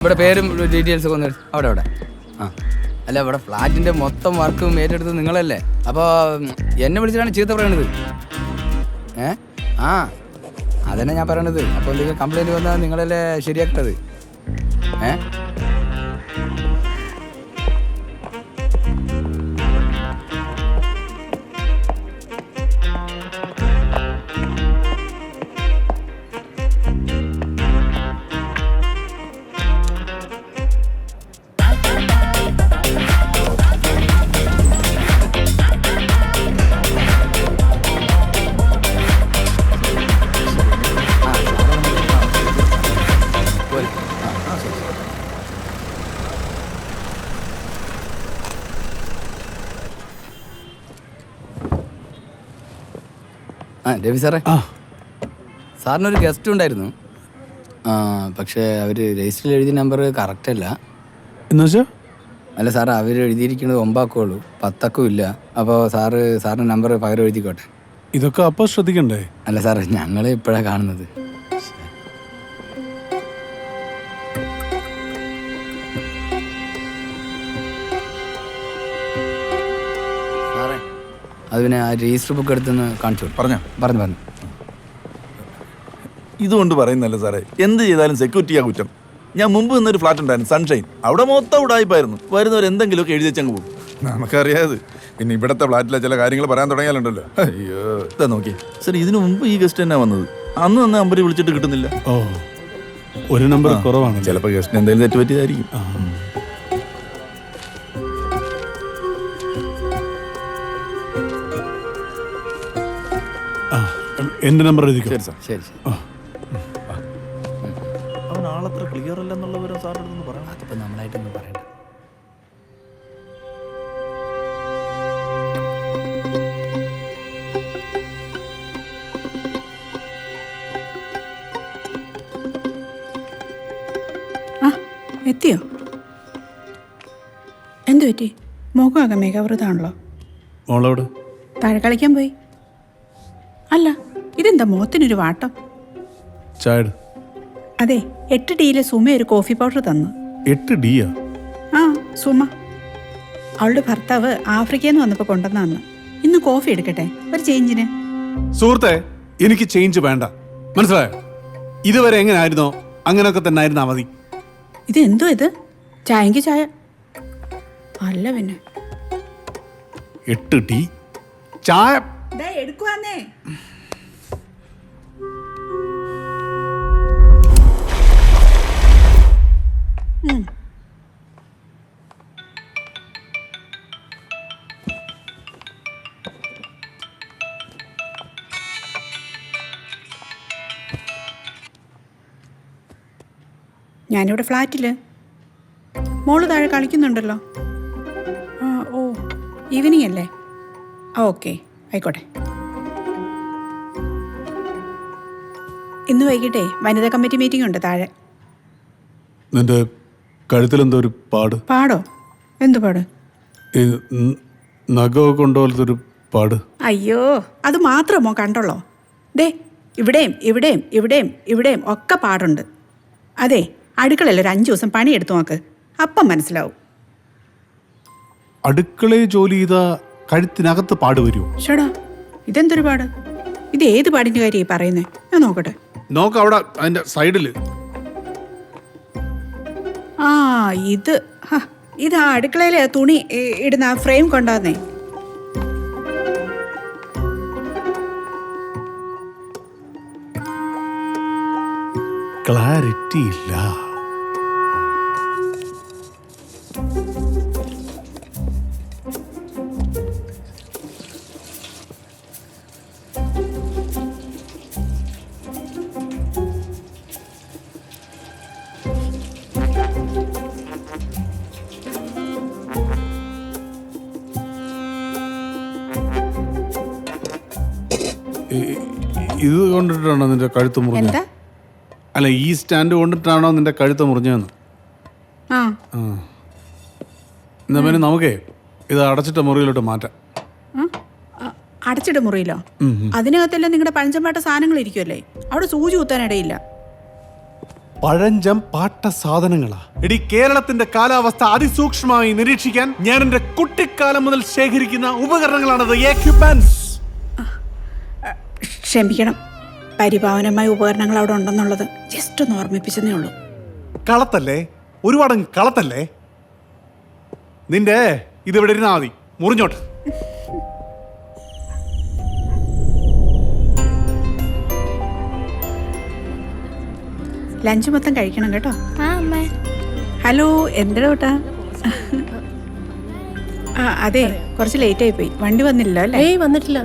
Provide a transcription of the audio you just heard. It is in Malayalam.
ഇവിടെ പേരും ഡീറ്റെയിൽസ് ഒക്കെ ഒന്ന് അവിടെ അവിടെ. ആ. അല്ല ഇവിടെ ഫ്ലാറ്റിന്റെ മൊത്തം വർക്കും ഏറ്റെടുത്തത് നിങ്ങളല്ലേ? അപ്പോൾ എന്നെ വിളിച്ചിട്ടാണ് ചീത്ത പറയണത്. ഏ? ആ. അതന്നെ ഞാൻ പറയണത്. അപ്പോൾ എന്തെങ്കിലും കംപ്ലൈന്റ് വന്നാൽ നിങ്ങളല്ലേ ശരിയാക്കേണ്ടത്? ഏ? ആ രവി സാറേ. ആ. സാറിനൊരു ഗസ്റ്റ് ഉണ്ടായിരുന്നു. ആ പക്ഷേ അവർ രജിസ്റ്ററിൽ എഴുതിയ നമ്പർ കറക്റ്റ് അല്ല. എന്ന് വെച്ചാൽ അല്ല സാർ അവർ എഴുതിയിരിക്കുന്നത് ഒമ്പാക്കുള്ളൂ. പത്തക്കും ഇല്ല. അപ്പോൾ സാറ് സാറിന്റെ നമ്പർ പകരം എഴുതിക്കോട്ടെ. ഇതൊക്കെ അപ്പോൾ ശ്രദ്ധിക്കണ്ടേ? അല്ല സാറേ ഞങ്ങൾ ഇപ്പോഴാണ് കാണുന്നത്. അത് പിന്നെ ആ രജിസ്റ്റർ ബുക്ക് എടുത്തുനിന്ന് കാണിച്ചു പറഞ്ഞു? പറഞ്ഞോ പറഞ്ഞു. ഇതുകൊണ്ട് പറയുന്നല്ല സാറേ എന്ത് ചെയ്താലും സെക്യൂരിറ്റിയാ കുറ്റം. ഞാൻ മുമ്പ് നിന്നൊരു ഫ്ലാറ്റ് ഉണ്ടായിരുന്നു സൺഷൈൻ അവിടെ മൊത്തം ഉടായ്പായിരുന്നു വരുന്നവർ എന്തെങ്കിലുമൊക്കെ എഴുതി വെച്ചങ്ങ് പോകും. നമുക്കറിയാതെ. പിന്നെ ഇവിടത്തെ ഫ്ലാറ്റിലെ ചില കാര്യങ്ങൾ പറയാൻ തുടങ്ങിയാലുണ്ടല്ലോ. അയ്യോ. ഇതാ നോക്കി. സാർ ഇതിനു മുമ്പ് ഈ ഗസ്റ്റ് തന്നെ വന്നത്. അന്ന് തന്നെ നമ്പർ വിളിച്ചിട്ട് കിട്ടുന്നില്ല. ഓ ഒരു നമ്പർ കുറവാണ് ചിലപ്പോൾ ഗസ്റ്റിന് എന്തെങ്കിലും തെറ്റ് പറ്റിയതായിരിക്കും എന്റെ നമ്പർ എഴുതിക്കോ? ശരി സാർ. ശരി അവൻ ആളത്ര ക്ലിയർ അല്ലെന്നുള്ള വിവരം സാറിന്റെ അടുത്ത് പറയാം അതിപ്പോൾ നമ്മളായിട്ടൊന്നും പറയണ്ട. ആ എത്തിയോ? എന്തു പറ്റി? മുഖമൊക്കെ മികവൃതാണല്ലോ മോളോട് താഴെ കളിക്കാൻ പോയി. അല്ല ഇതെന്താ മുഖത്തിനൊരു വാട്ടം? ചായട് അതെ എട്ട് ഡിയിലെ സുമ ഒരു കോഫി പൗഡർ തന്നു. എട്ട് ഡിയാ ആ സുമ. അവളുടെ ഭർത്താവ് ആഫ്രിക്കയിൽ നിന്ന് വന്നപ്പോൾ കൊണ്ടുവന്നു ഇന്ന് കോഫി എടുക്കട്ടെ ഒരു ചേഞ്ചിന്. സുഹൃത്തെ എനിക്ക് ചേഞ്ച് വേണ്ട. മനസ്സിലായോ? ഇതുവരെ എങ്ങനെ ആയിരുന്നോ അങ്ങനെയൊക്കെ തന്നെ ആയിരുന്നാ മതി. ഇത് എന്തോ ഇത്? ചായക്ക് ചായ. അല്ല പിന്നെ. എട്ട് ടീ? ചായ എടുക്കുവാന്നേ ഞാനിവിടെ ഫ്ലാറ്റിൽ. മോൾ താഴെ കളിക്കുന്നുണ്ടല്ലോ. ആ ഓ ഈവനിങ് അല്ലേ? Okay okay. ആയിക്കോട്ടെ. ഇന്ന് വൈകിട്ടേ വനിതാ കമ്മിറ്റി മീറ്റിംഗ് ഉണ്ട് താഴെ. നിന്റെ കഴുത്തിലെന്തോ ഒരു പാട്. പാടോ? എന്ത് പാട്? ഈ ന- നഖമൊക്കെ കൊണ്ടുപോലത്തൊരു പാട്. അയ്യോ അത് മാത്രമോ കണ്ടോളോ. ദേ ഇവിടെയും ഇവിടെയും ഇവിടെയും ഇവിടെയും ഒക്കെ പാടുണ്ട്. അതെ അടുക്കളയിൽ ഒരു അഞ്ചു ദിവസം പണിയെടുത്തു നോക്ക്. അപ്പം മനസ്സിലാവും. അടുക്കളയിൽ ജോലി ചെയ്താ കഴുത്തിനകത്ത് പാട് വരുമോ ഷടാ ഇതെന്തൊരു പാട്? ഇത് ഏത് പാടിന്റെ കാര്യം പറയുന്നേ? ഞാൻ നോക്കട്ടെ. നോക്ക അവിടെ അതിന്റെ സൈഡിൽ. ആ ഇത് ഹ, ഇത് ആ അടുക്കളയിലെ തുണി ഇ- ഇടുന്ന ആ ഫ്രെയിം കൊണ്ടുവന്നേ ക്ലാരിറ്റി ഇല്ല ഇത് കൊണ്ടിട്ടാണോ നിന്റെ കഴുത്ത് മുറിഞ്ഞത്? എന്താ? അല്ല ഈ സ്റ്റാൻഡ് കൊണ്ടിട്ടാണോ നിന്റെ കഴുത്ത് മുറിഞ്ഞതെന്ന്? ആ. എന്നാ പിന്നെ നമുക്കേ ഇത് അടച്ചിട്ട മുറിയിലോട്ട് മാറ്റാം. ആ? ആ, അടച്ചിട്ട മുറിയിലോ? അതിനകത്തെല്ലാം നിങ്ങളുടെ പഴഞ്ചമ്പാട്ട സാധനങ്ങൾ ഇരിക്കുമല്ലേ അവിടെ സൂചി കുത്താനിടയില്ല പഴഞ്ചം പാട്ട സാധനങ്ങളാ? എടി കേരളത്തിന്റെ കാലാവസ്ഥ അതിസൂക്ഷ്മമായി നിരീക്ഷിക്കാൻ ഞാൻ എന്റെ കുട്ടിക്കാലം മുതൽ ശേഖരിക്കുന്ന ഉപകരണങ്ങളാണത്. എക്യുപ്മെന്റ്സ് ക്ഷമിക്കണം. പരിപാവനമായ ഉപകരണങ്ങൾ അവിടെ ഉണ്ടെന്നുള്ളത് ജസ്റ്റ് ഒന്ന് ഓർമ്മിപ്പിച്ചതേ ഉള്ളൂ. കളത്തല്ലേ? ഒരുപാട് കളത്തല്ലേ? നിന്റെ ഇതിവിടെ ഇരുന്നാ മതി. മുറിഞ്ഞോട്ട്. ലഞ്ച് മൊത്തം കഴിക്കണം കേട്ടോ. ആ അമ്മേ. ഹലോ എന്താ കേട്ടാ ആ അതെ കുറച്ച് ലേറ്റ് ആയി പോയി. വണ്ടി വന്നില്ലല്ലോ അല്ലേ? ഏയ് വന്നിട്ടില്ല.